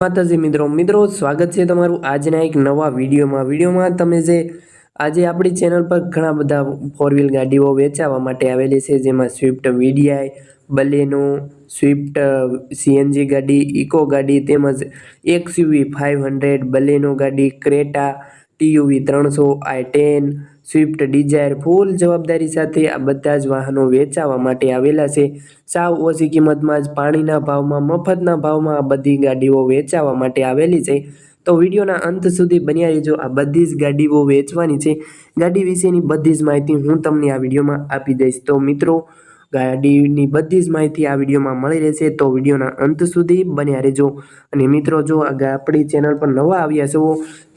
માતાજી મિત્રો મિત્રો, સ્વાગત છે તમારું આજના એક નવા વિડીયોમાં. વિડીયોમાં તમે જે આજે આપણી ચેનલ પર ઘણા બધા ફોર વ્હીલ ગાડીઓ વેચાવા માટે આવેલી છે, જેમાં swift VDI Baleno swift CNG ગાડી ઇકો ગાડી તેમજ એક્સયુવી ફાઇવ હંડ્રેડ બલેનો ગાડી ક્રેટા ટીયુવી ત્રણસો I ten swift Dzire full જવાબદારી સાથે આ બધા જ વાહનો વેચાવા માટે આવેલા છે. સાવ ઓછી કિંમતમાં જ પાણીના ભાવમાં, મફતના ભાવમાં આ બધી ગાડીઓ વેચાવા માટે આવેલી છે. તો વિડીયોના અંત સુધી બન્યા રહેજો. આ બધી જ ગાડીઓ વેચવાની છે. ગાડી વિશેની બધી જ માહિતી હું તમને આ વિડીયોમાં આપી દઈશ. તો મિત્રો ગાડીની બધી જ માહિતી આ વિડીયોમાં મળી રહેશે. તો વિડીયોના અંત સુધી બન્યા રહેજો. અને મિત્રો, જો આપણી ચેનલ પર નવા આવ્યા છો,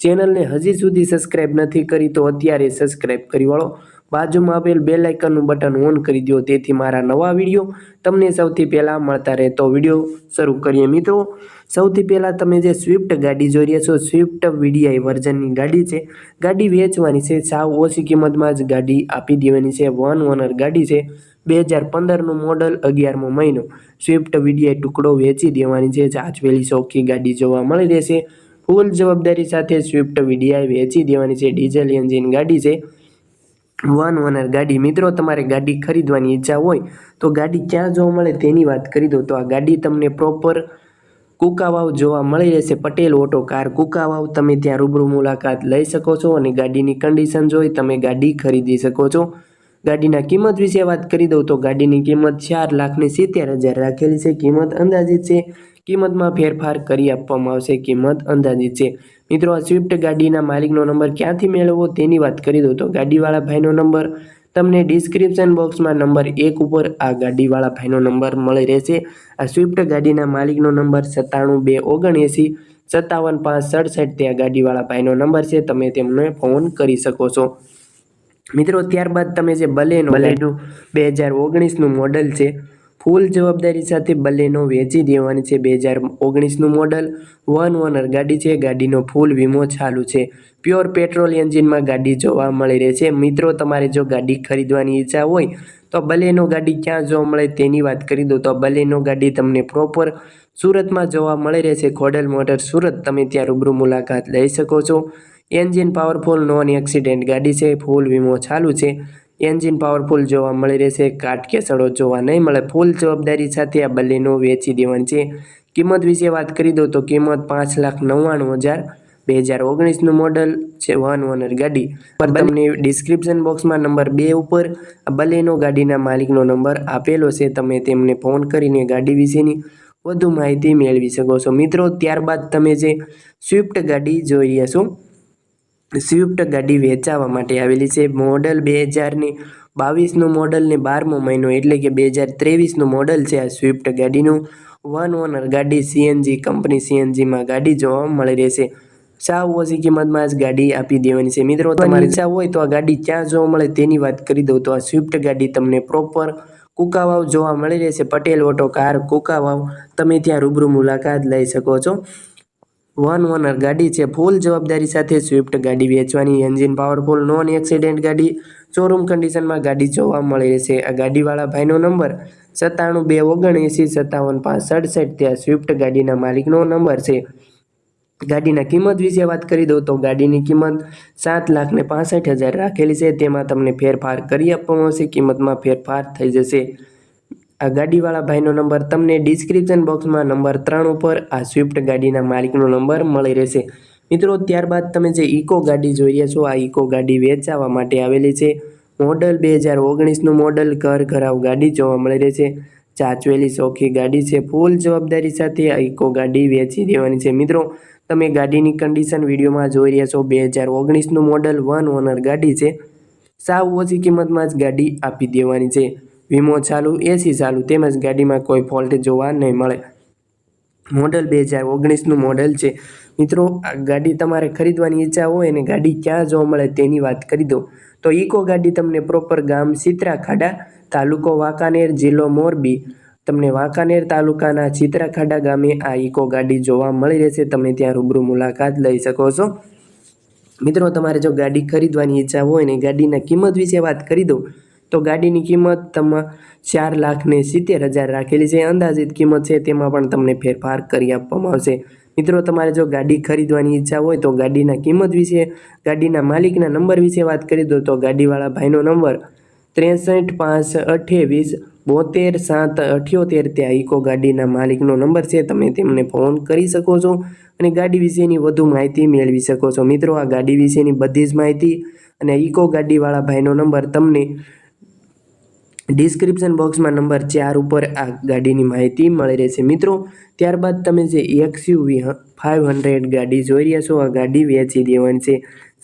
ચેનલને હજી સુધી સબસ્ક્રાઈબ નથી કરી, તો અત્યારે સબસ્ક્રાઈબ કરી વાળો. બાજુમાં આપેલ બે લાઇકનનું બટન ઓન કરી દો તેથી મારા નવા વીડિયો તમને સૌથી પહેલાં મળતા રહે. તો વીડિયો શરૂ કરીએ મિત્રો. સૌથી પહેલાં તમે જે સ્વિફ્ટ ગાડી જોઈ રહ્યા છો સ્વિફ્ટ વીડીઆઈ વર્ઝનની ગાડી છે. ગાડી વેચવાની છે. સાવ ઓછી કિંમતમાં જ ગાડી આપી દેવાની છે. વન ઓનર ગાડી છે. બે હજાર પંદરનું મોડલ અગિયારમો મહિનો. સ્વિફ્ટ વીડીઆઈ ટુકડો વેચી દેવાની છે. જાચવેલી ચોખ્ખી ગાડી જોવા મળી રહેશે. ફૂલ જવાબદારી સાથે સ્વિફ્ટ વીડીઆઈ વેચી દેવાની છે. ડીઝલ એન્જિન ગાડી છે. વન ઓનર ગાડી. મિત્રો, તમારે ગાડી ખરીદવાની ઈચ્છા હોય તો ગાડી ક્યાં જોવા મળે તેની વાત કરી દો તો આ ગાડી તમને પ્રોપર કુકાવાવ જોવા મળી રહેશે. Patel auto car Kukavav. તમે ત્યાં રૂબરૂ મુલાકાત લઈ શકો છો અને ગાડીની કન્ડિશન જોઈ તમે ગાડી ખરીદી શકો છો. ગાડીના કિંમત વિશે વાત કરી દઉં તો ગાડીની કિંમત ચાર લાખની સિત્તેર હજાર રાખેલી છે. કિંમત અંદાજિત છે. કિંમતમાં ફેરફાર કરી આપવામાં આવશે. કિંમત અંદાજિત છે. મિત્રો, આ સ્વિફ્ટ ગાડીના માલિકનો નંબર ક્યાંથી મેળવવો તેની વાત કરી દઉં તો ગાડીવાળા ભાઈનો નંબર. તમને ડિસ્ક્રિપ્શન બોક્સમાં નંબર એક ઉપર આ ગાડીવાળા ભાઈનો નંબર મળી રહેશે. આ સ્વિફ્ટ ગાડીના માલિકનો નંબર સત્તાણું બે ઓગણએંસી સત્તાવન પાંચ સડસઠ તે આ ગાડીવાળા ભાઈનો નંબર છે. તમે તેમને ફોન કરી શકો છો. મિત્રો ત્યારબાદ તમે જે બલેનો બલેનો બે હજાર ઓગણીસનું મોડલ છે. ફૂલ જવાબદારી સાથે બલેનો વેચી દેવાની છે બે હજાર ઓગણીસનું મોડલ. વન ઓનર ગાડી છે ગાડીનો ફૂલ વીમો ચાલુ છે. પ્યોર પેટ્રોલ એન્જિનમાં ગાડી જોવા મળી રહે છે. મિત્રો તમારે જો ગાડી ખરીદવાની ઈચ્છા હોય તો બલેનો ગાડી ક્યાં જોવા મળે તેની વાત કરી દો. તો બલેનો ગાડી તમને પ્રોપર સુરતમાં જોવા મળી રહેશે ખોડલ મોટર સુરત. તમે ત્યાં રૂબરૂ મુલાકાત લઈ શકો છો. એન્જિન પાવરફુલ નોન એક્સિડન્ટ ગાડી છે, ફૂલ વીમો ચાલુ છે. એન્જિન પાવરફુલ જોવા મળી રહેશે કાટ કેસડો જોવા નહીં મળે. ફૂલ જવાબદારી સાથે આ બલેનો વેચી દેવાની છે. કિંમત વિશે વાત કરી દો તો કિંમત પાંચ લાખ નવ્વાણું હજાર બે હજાર ઓગણીસનું મોડલ છે વન ઓનર ગાડી. પર તમને ડિસ્ક્રિપ્શન બોક્સમાં નંબર બે ઉપર બલેનો ગાડીના માલિકનો નંબર આપેલો છે, તમે તેમને ફોન કરીને ગાડી વિશેની વધુ માહિતી મેળવી શકો છો. મિત્રો, ત્યારબાદ તમે જે સ્વિફ્ટ ગાડી જોઈ રહ્યા છો સ્વિફ્ટ ગાડી વેચાવા માટે આવેલી છે. મોડલ બે હજારની બાવીસનું મોડલ ને બારમો મહિનો એટલે કે બે હજાર ત્રેવીસનું મોડલ છે આ સ્વિફ્ટ ગાડીનું. વન ઓનર ગાડી સીએનજી કંપની સીએનજીમાં ગાડી જોવા મળી રહેશે સાવ ઓછી કિંમતમાં જ ગાડી આપી દેવાની છે. મિત્રો તમારી ઈચ્છા હોય તો આ ગાડી ક્યાં જોવા મળે તેની વાત કરી દઉં તો આ સ્વિફ્ટ ગાડી તમને પ્રોપર કુકાવાવ જોવા મળી રહેશે પટેલ ઓટો કાર કુકાવાવ. તમે ત્યાં રૂબરૂ મુલાકાત લઈ શકો છો. વન ઓનર ગાડી છે. ફૂલ જવાબદારી સાથે સ્વિફ્ટ ગાડી વેચવાની એન્જિન પાવરફુલ નોન એક્સિડન્ટ ગાડી શોરૂમ કન્ડિશનમાં ગાડી જોવા મળી રહેશે. આ ગાડીવાળા ભાઈનો નંબર સત્તાણું બે ઓગણએંસી સત્તાવન પાંચ સડસઠ ત્યાં સ્વિફ્ટ ગાડીના માલિકનો નંબર છે. ગાડીના કિંમત વિશે વાત કરી દઉં તો ગાડીની કિંમત સાત લાખ ને પાસઠ હજાર રાખેલી છે. તેમાં તમને ફેરફાર કરી આપવામાં આવશે. કિંમતમાં ફેરફાર થઈ જશે. આ ગાડીવાળા ભાઈનો નંબર તમને ડિસ્ક્રિપ્શન બોક્સમાં નંબર ત્રણ ઉપર આ સ્વિફ્ટ ગાડીના માલિકનો નંબર મળી રહેશે. મિત્રો, ત્યારબાદ તમે જે ઇકો ગાડી જોઈ રહ્યા છો, આ ઇકો ગાડી વેચાવા માટે આવેલી છે. મોડલ બે હજાર ઓગણીસનું મોડલ ઘર ઘરાવ ગાડી જોવા મળી રહેશે ચાચવેલી ચોખ્ખી ગાડી છે, ફૂલ જવાબદારી સાથે આ ઇકો ગાડી વેચી દેવાની છે. મિત્રો, તમે ગાડીની કન્ડિશન વિડીયોમાં જોઈ રહ્યા છો, બે હજાર ઓગણીસનું મોડલ વન ઓનર ગાડી છે. સાવ ઓછી કિંમતમાં જ ગાડી આપી દેવાની છે. વીમો ચાલુ, એસી ચાલુ, તેમજ ગાડીમાં કોઈ ફોલ્ટ જોવા નહીં મળે. મોડલ બે હજાર ઓગણીસનું મોડલ છે. મિત્રો, આ ગાડી તમારે ખરીદવાની ઈચ્છા હોય અને ગાડી ક્યાં જોવા મળે તેની વાત કરી દો. તો ઇકો ગાડી તમને પ્રોપર ગામ સિત્રાખાડા તાલુકો વાંકાનેર, જિલ્લો મોરબી. તમને વાંકાનેર તાલુકાના ચિત્રાખાડા ગામે આ ઇકો ગાડી જોવા મળી રહેશે. તમે ત્યાં રૂબરૂ મુલાકાત લઈ શકો છો. મિત્રો, તમારે જો ગાડી ખરીદવાની ઈચ્છા હોય ને ગાડીના કિંમત વિશે વાત કરી દઉં તો ગાડીની કિંમત તમા ચાર લાખને સિત્તેર હજાર રાખેલી છે. અંદાજિત કિંમત છે તેમાં પણ તમને ફેરફાર કરી આપવામાં આવશે. મિત્રો, તમારે જો ગાડી ખરીદવાની ઈચ્છા હોય તો ગાડીના કિંમત વિશે, ગાડીના માલિકના નંબર વિશે વાત કરી દો તો ગાડીવાળા ભાઈનો નંબર ત્રેસઠ પાંચ અઠ્યાવીસ બોતેર સાત અઠ્યોતેર ત્યાં ઇકો ગાડીના માલિકનો નંબર છે. તમે તેમને ફોન કરી શકો છો અને ગાડી વિશેની વધુ માહિતી મેળવી શકો છો. મિત્રો, આ ગાડી વિશેની બધી જ માહિતી અને ઇકો ગાડીવાળા ભાઈનો નંબર તમને ડિસ્ક્રિપ્શન બોક્સમાં નંબર ચાર ઉપર આ ગાડીની માહિતી મળી રહેશે. મિત્રો, ત્યારબાદ તમે જે એક્સયુવી ફાઇવ હંડ્રેડ ગાડી જોઈ રહ્યા છો, આ ગાડી વેચી દેવાની છે.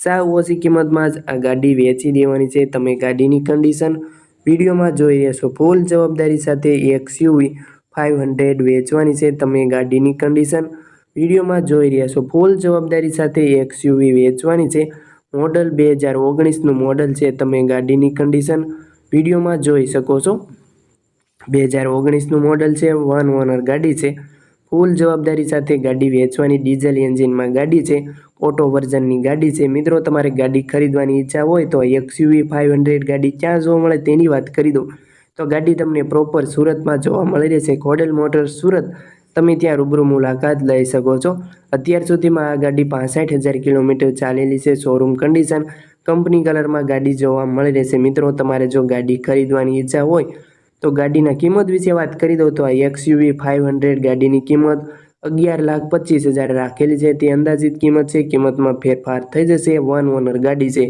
સાવ ઓછી કિંમતમાં જ આ ગાડી વેચી દેવાની છે. તમે ગાડીની કન્ડિશન વિડીયોમાં જોઈ રહ્યા છો. ફૂલ જવાબદારી સાથે એક્સયુવી ફાઇવ હંડ્રેડ વેચવાની છે. તમે ગાડીની કન્ડિશન વિડીયોમાં જોઈ રહ્યા છો. ફૂલ જવાબદારી સાથે એક્સયુવી વેચવાની છે. મોડલ બે હજાર ઓગણીસનું મોડલ છે. તમે ગાડીની કન્ડિશન વિડીયોમાં જોઈ શકો છો. બે હજાર ઓગણીસનું મોડલ છે, વન ઓનર ગાડી છે. ફૂલ જવાબદારી સાથે ગાડી વેચવાની ડીઝલ એન્જિનમાં ગાડી છે, ઓટો વર્ઝનની ગાડી છે. મિત્રો, તમારે ગાડી ખરીદવાની ઈચ્છા હોય તો એક્સયુવી ફાઇવ હંડ્રેડ ગાડી ક્યાં જોવા મળે તેની વાત કરી દો તો ગાડી તમને પ્રોપર સુરતમાં જોવા મળી રહેશે. ખોડલ મોટર્સ સુરત. તમે ત્યાં રૂબરૂ મુલાકાત લઈ શકો છો. અત્યાર સુધીમાં આ ગાડી પાસઠ હજાર કિલોમીટર ચાલેલી છે. શોરૂમ કન્ડિશન કંપની કલરમાં ગાડી જોવા મળી રહેશે. મિત્રો, તમારે જો ગાડી ખરીદવાની ઈચ્છા હોય તો ગાડીના કિંમત વિશે વાત કરી દઉં તો આ એક્સયુવી ફાઇવ હંડ્રેડ ગાડીની કિંમત અગિયાર લાખ પચીસ હજાર રાખેલી છે. તે અંદાજિત કિંમત છે. કિંમતમાં ફેરફાર થઈ જશે. વન ઓનર ગાડી છે.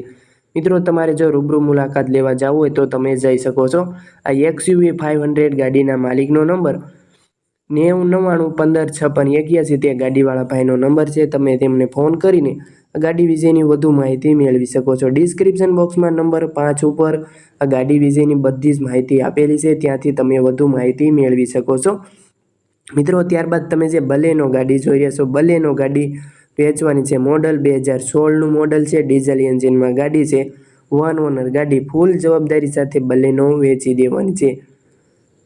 મિત્રો, તમારે જો રૂબરૂ મુલાકાત લેવા જવું હોય તો તમે જઈ શકો છો. આ એક્સયુવી ફાઇવ હંડ્રેડ ગાડીના માલિકનો નંબર નેવું નવ્વાણું પંદર છપ્પન એક્યાસી તે ગાડીવાળા ભાઈનો નંબર છે. તમે તેમને ફોન કરીને ગાડી વિશેની વધુ માહિતી મેળવી શકો છો. ડિસ્ક્રિપ્શન બોક્સમાં નંબર પાંચ ઉપર આ ગાડી વિશેની બધી જ માહિતી આપેલી છે. ત્યાંથી તમે વધુ માહિતી મેળવી શકો છો. મિત્રો, ત્યારબાદ તમે જે બલેનો ગાડી જોઈ રહ્યા છો, બલેનો ગાડી વેચવાની છે મોડલ બે હજાર સોળનું મોડલ છે. ડીઝલ એન્જિનમાં ગાડી છે. વન ઓનર ગાડી ફૂલ જવાબદારી સાથે બલેનો વેચી દેવાની છે.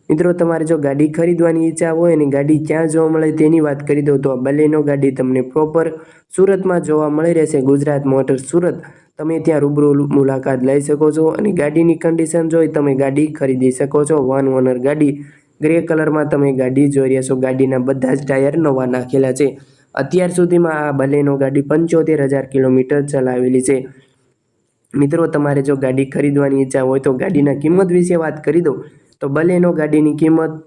મિત્રો, તમારે જો ગાડી ખરીદવાની ઈચ્છા હોય અને ગાડી ક્યાં જોવા મળે તેની વાત કરી દઉં, તો બલેનો ગાડી તમને પ્રોપર સુરતમાં જોવા મળી રહેશે. ગુજરાત મોટર સુરત. તમે ત્યાં રૂબરૂ મુલાકાત લઈ શકો છો અને ગાડીની કન્ડિશન જોઈ તમે ગાડી ખરીદી શકો છો. વન ઓનર ગાડી ગ્રે કલરમાં તમે ગાડી જોઈ રહ્યા છો. ગાડીના બધા જ ટાયર નવા નાખેલા છે. અત્યાર સુધીમાં આ બલેનો ગાડી પંચોતેર હજાર કિલોમીટર ચલાવેલી છે. મિત્રો, તમારે જો ગાડી ખરીદવાની ઈચ્છા હોય તો ગાડીના કિંમત વિશે વાત કરી દો તો બલેનો ગાડીની કિંમત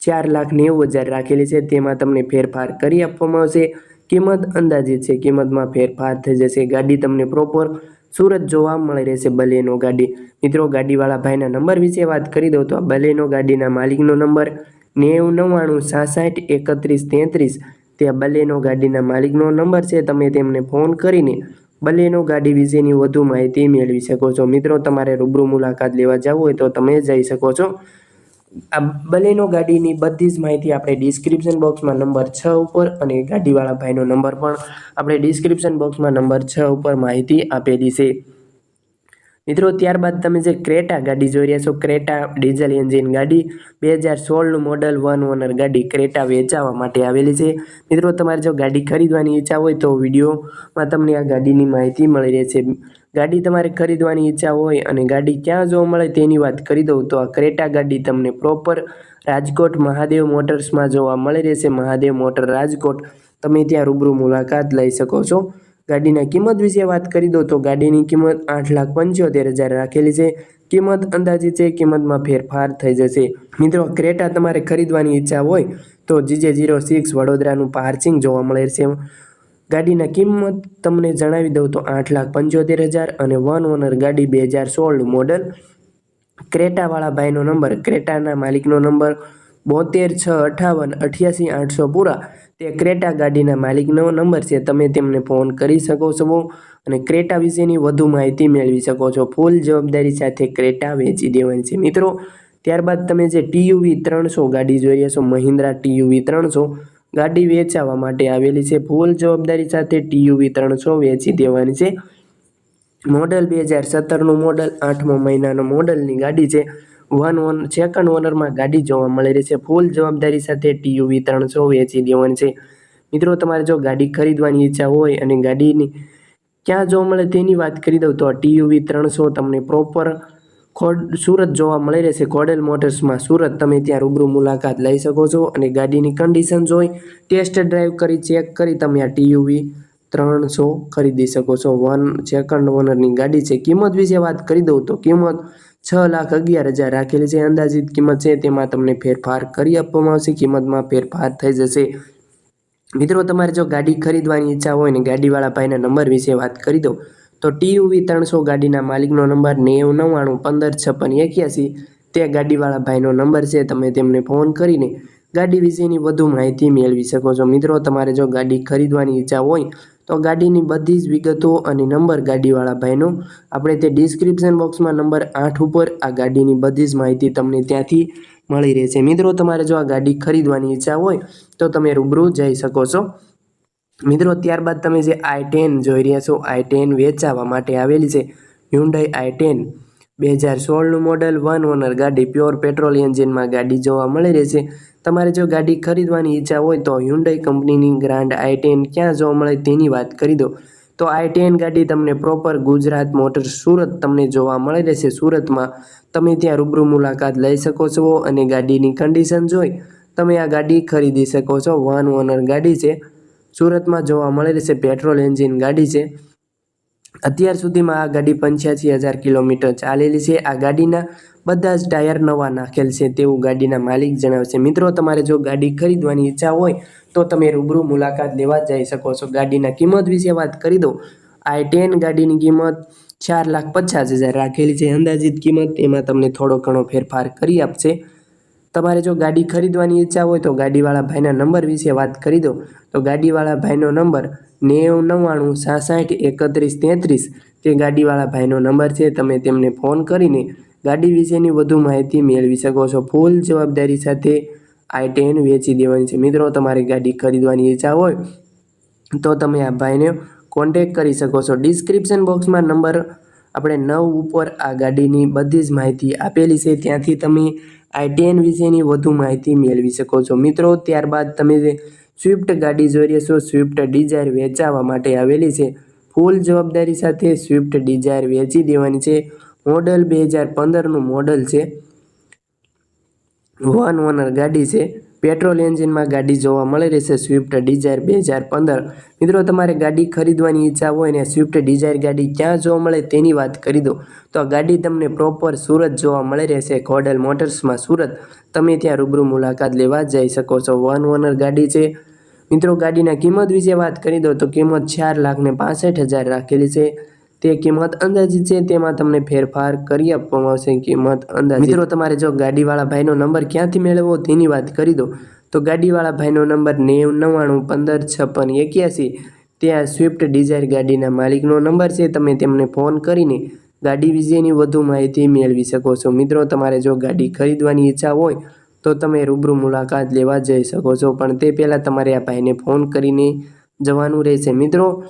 ચાર લાખ નેવું હજાર રાખેલી છે. તેમાં તમને ફેરફાર કરી આપવામાં આવશે. કિંમત અંદાજિત છે. કિંમતમાં ફેરફાર થઈ જશે. ગાડી તમને પ્રોપર સુરત જોવા મળી રહેશે બલેનો ગાડી. મિત્રો, ગાડીવાળા ભાઈના નંબર વિશે વાત કરી દઉં તો આ બલેનો ગાડીના માલિકનો નંબર નેવું નવ્વાણું સાસઠ એકત્રીસ તેત્રીસ. તે બલેનો ગાડીના માલિકનો નંબર છે. તમે તેમને ફોન કરીને બલેનો ગાડી વિશેની વધુ માહિતી મેળવી શકો છો. મિત્રો, તમારે રૂબરૂ મુલાકાત લેવા જવું હોય તો તમે જઈ શકો છો. આ બલેનો ગાડીની બધી જ માહિતી આપણે ડિસ્ક્રિપ્શન બોક્સમાં નંબર છ ઉપર અને ગાડીવાળા ભાઈનો નંબર પણ આપણે ડિસ્ક્રિપ્શન બોક્સમાં નંબર છ ઉપર માહિતી આપેલી છે. મિત્રો, ત્યારબાદ તમે જે ક્રેટા ગાડી જોઈ રહ્યા છો, ક્રેટા ડીઝલ એન્જિન ગાડી બે હજાર સોળનું મોડલ વન ઓનર ગાડી ક્રેટા વેચાવા માટે આવેલી છે. મિત્રો, તમારે જો ગાડી ખરીદવાની ઈચ્છા હોય તો વિડીયોમાં તમને આ ગાડીની માહિતી મળી રહેશે. ગાડી તમારે ખરીદવાની ઈચ્છા હોય અને ગાડી ક્યાં જોવા મળે તેની વાત કરી દઉં તો આ ક્રેટા ગાડી તમને પ્રોપર રાજકોટ મહાદેવ મોટર્સમાં જોવા મળી રહેશે. મહાદેવ મોટર રાજકોટ. તમે ત્યાં રૂબરૂ મુલાકાત લઈ શકો છો. ગાડીના કિંમત વિશે વાત કરી દો તો ગાડીની કિંમત આઠ લાખ પંચોતેર હજાર રાખેલી છે. કિંમત અંદાજિત છે, કિંમતમાં ફેરફાર થઈ જશે. મિત્રો, ક્રેટા તમારે ખરીદવાની ઈચ્છા હોય તો જીજે જીરો સિક્સ વડોદરાનું પાર્સિંગ જોવા મળે છે. ગાડીના કિંમત તમને જણાવી દઉં તો આઠ લાખ પંચોતેર હજાર અને વન ઓનર ગાડી બે હજાર સોળનું મોડલ. ક્રેટાવાળા ભાઈનો નંબર, ક્રેટાના માલિકનો નંબર બોતેર, છ, અઠાવન, અઠ્યાસી, આઠસો પૂરા. તે ક્રેટા ગાડીના માલિકનો નંબર છે. તમે તેમને ફોન કરી શકો છો અને ક્રેટા વિશેની વધુ માહિતી મેળવી શકો છો. ફૂલ જવાબદારી સાથે ક્રેટા વેચી દેવાની છે. મિત્રો, ત્યારબાદ તમે જે ટીયુવી ત્રણસો ગાડી જોઈ રહ્યા છો, મહિન્દ્રા ટીયુવી ત્રણસો ગાડી વેચાવા માટે આવેલી છે. ફૂલ જવાબદારી સાથે ટીયુવી ત્રણસો વેચી દેવાની છે. મોડલ બે હજાર સત્તરનું મોડલ, આઠમા મહિનાનો મોડલની ગાડી છે. વન ઓન સેકન્ડ ઓનરમાં ગાડી જોવા મળી રહી છે. ફૂલ જવાબદારી સાથે ટીયુવી ત્રણસો વેચી દેવાની છે. મિત્રો, તમારે જો ગાડી ખરીદવાની ઈચ્છા હોય અને ગાડીની ક્યાં જોવા મળે તેની વાત કરી દઉં તો ટીયુવી ત્રણસો તમને પ્રોપર ખોડ, સુરત જોવા મળી રહેશે ખોડેલ મોટર્સમાં સુરત તમે ત્યાં રૂબરૂ મુલાકાત લઈ શકો છો અને ગાડીની કન્ડિશન જોઈ ટેસ્ટ ડ્રાઈવ કરી ચેક કરી તમે આ ટીયુવી ત્રણસો ખરીદી શકો છો. વન સેકન્ડ ઓનરની ગાડી છે. કિંમત વિશે વાત કરી દઉં તો કિંમત છ લાખ અગિયાર હજાર રાખેલી છે. અંદાજિત કિંમત છે. તેમાં તમને ફેરફાર કરી આપવામાં આવશે. કિંમતમાં ફેરફાર થઈ જશે. મિત્રો, તમારે જો ગાડી ખરીદવાની ઈચ્છા હોય ને ગાડીવાળા ભાઈના નંબર વિશે વાત કરી દઉં, તો ટીયુવી ત્રણસો ગાડીના માલિકનો નંબર નેવું નવ્વાણું પંદર છપ્પન એક્યાસી. તે ગાડીવાળા ભાઈનો નંબર છે. તમે તેમને ફોન કરીને ગાડી વિશેની વધુ માહિતી મેળવી શકો છો. મિત્રો, તમારે જો ગાડી ખરીદવાની ઈચ્છા હોય તો ગાડીની બધી જ વિગતો અને નંબર ગાડીવાળા ભાઈનો આપણે તે ડિસ્ક્રિપ્શન બોક્સમાં નંબર આઠ ઉપર આ ગાડીની બધી જ માહિતી તમને ત્યાંથી મળી રહેશે. મિત્રો, તમારે જો આ ગાડી ખરીદવાની ઈચ્છા હોય તો તમે રૂબરૂ જઈ શકો છો. મિત્રો, ત્યારબાદ તમે જે આઈ ટેન જોઈ રહ્યા છો આઈ ટેન વેચાવા માટે આવેલી છે હ્યુન્ડાઈ આઈ ટેન બે હજાર સોળનું મોડલ વન ઓનર ગાડી પ્યોર પેટ્રોલ એન્જિનમાં ગાડી જોવા મળી રહેશે તમારે જો ગાડી ખરીદવાની ઈચ્છા હોય તો હ્યુન્ડાઈ કંપનીની ગ્રાન્ડ આઈ ટેન ક્યાં જોવા મળે તેની વાત કરી દો. તો આઈ ટેન ગાડી તમને પ્રોપર ગુજરાત મોટર્સ સુરત તમને જોવા મળી રહેશે. સુરતમાં તમે ત્યાં રૂબરૂ મુલાકાત લઈ શકો છો અને ગાડીની કન્ડિશન જોઈ તમે આ ગાડી ખરીદી શકો છો. વન ઓનર ગાડી છે. સુરતમાં જોવા મળી રહેશે. પેટ્રોલ એન્જિન ગાડી છે. અત્યાર સુધીમાં આ ગાડી પંચ્યાસી હજાર કિલોમીટર ચાલેલી છે. આ ગાડીના બધા જ ટાયર નવા નાખેલ છે તેવું ગાડીના માલિક જણાવશે. મિત્રો, તમારે જો ગાડી ખરીદવાની ઈચ્છા હોય તો તમે રૂબરૂ મુલાકાત લેવા જઈ શકો છો. ગાડીના કિંમત વિશે વાત કરી દો આઈ ટેન ગાડીની કિંમત ચાર લાખ પચાસ હજાર રાખેલી છે. અંદાજિત કિંમત એમાં તમને થોડો ઘણો ફેરફાર કરી આપશે. તમારે જો ગાડી ખરીદવાની ઈચ્છા હોય તો ગાડીવાળા ભાઈના નંબર વિશે વાત કરી દો. તો ગાડીવાળા ભાઈનો નંબર નેવું નવ્વાણું સાસઠ એકત્રીસ તેત્રીસ તે ગાડીવાળા ભાઈનો નંબર છે. તમે તેમને ફોન કરીને ગાડી વિશેની વધુ માહિતી મેળવી શકો છો. ફૂલ જવાબદારી સાથે આઈ ટેન વેચી દેવાની છે. મિત્રો, તમારે ગાડી ખરીદવાની ઈચ્છા હોય તો તમે આ ભાઈને કોન્ટેક કરી શકો છો. ડિસ્ક્રિપ્શન બોક્સમાં નંબર આપણે નવ ઉપર આ ગાડીની બધી જ માહિતી આપેલી છે. ત્યાંથી તમે આઈ ટેન વિશેની વધુ માહિતી મેળવી શકો છો. મિત્રો, ત્યારબાદ તમે જે સ્વિફ્ટ ગાડી જોઈ રહ્યા છો, સ્વિફ્ટ ડિઝાયર વેચાવા માટે આવેલી છે. ફૂલ જવાબદારી સાથે સ્વિફ્ટ ડિઝાયર વેચી દેવાની છે. મોડલ બે હજાર પંદરનું મોડલ છે. વન ઓનર ગાડી છે. પેટ્રોલ એન્જિનમાં ગાડી જોવા મળી રહેશે સ્વિફ્ટ ડિઝાયર બે હજાર પંદર. મિત્રો, તમારે ગાડી ખરીદવાની ઈચ્છા હોય ને સ્વિફ્ટ ડિઝાયર ગાડી ક્યાં જોવા મળે તેની વાત કરી દો. તો આ ગાડી તમને પ્રોપર સુરત જોવા મળી રહેશે ખોડલ મોટર્સમાં સુરત. તમે ત્યાં રૂબરૂ મુલાકાત લેવા જઈ શકો છો. વન ઓનર ગાડી છે. મિત્રો, ગાડીના કિંમત વિશે વાત કરી દો તો કિંમત ચાર લાખ ને પાસઠ હજાર રાખેલી છે. તે કિંમત અંદાજિત છે, તેમાં તમને ફેરફાર કરી આપવામાં આવશે. કિંમત અંદાજ મિત્રો, તમારે જો ગાડીવાળા ભાઈનો નંબર ક્યાંથી મેળવવો તેની વાત કરી દો. તો ગાડીવાળા ભાઈનો નંબર નેવ નવ્વાણું પંદર છપ્પન એક્યાસી. ત્યાં સ્વિફ્ટ ડિઝાયર ગાડીના માલિકનો નંબર છે, તમે તેમને ફોન કરીને ગાડી વિશેની વધુ માહિતી મેળવી શકો છો. મિત્રો, તમારે જો ગાડી ખરીદવાની ઈચ્છા હોય, તો તમે રૂબરૂ મુલાકાત લેવા જઈ શકો છો. પણ તે પહેલાં તમારે આ ભાઈને ફોન કરીને જવાનું રહેશે. મિત્રો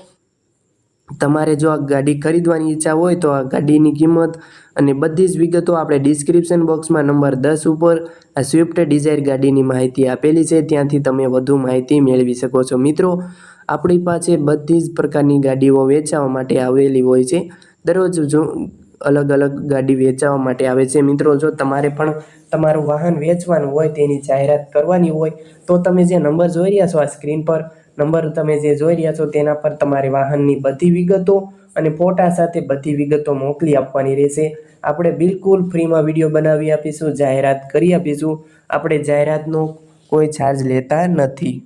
તમારે જો આ ગાડી ખરીદવાની ઈચ્છા હોય તો આ ગાડીની કિંમત અને બધી જ વિગતો આપણે ડિસ્ક્રિપ્શન બોક્સમાં નંબર દસ ઉપર આ સ્વિફ્ટ ડિઝાયર ગાડીની માહિતી આપેલી છે. ત્યાંથી તમે વધુ માહિતી મેળવી શકો છો. મિત્રો, આપણી પાસે બધી જ પ્રકારની ગાડીઓ વેચાવા માટે આવેલી હોય છે. દરરોજ જો અલગ અલગ ગાડી વેચાવા માટે આવે છે. મિત્રો, જો તમારે પણ તમારું વાહન વેચવાનું હોય, તેની જાહેરાત કરવાની હોય, તો તમે જે નંબર જોઈ રહ્યા છો આ સ્ક્રીન પર નંબર તમે જે જોઈ રહ્યા છો તેના પર તમારે વાહનની બધી વિગતો અને ફોટા સાથે બધી વિગતો મોકલી આપવાની રહેશે. આપણે બિલકુલ ફ્રીમાં વીડિયો બનાવી આપીશું, જાહેરાત કરી આપીશું. આપણે જાહેરાતનો કોઈ ચાર્જ લેતા નથી.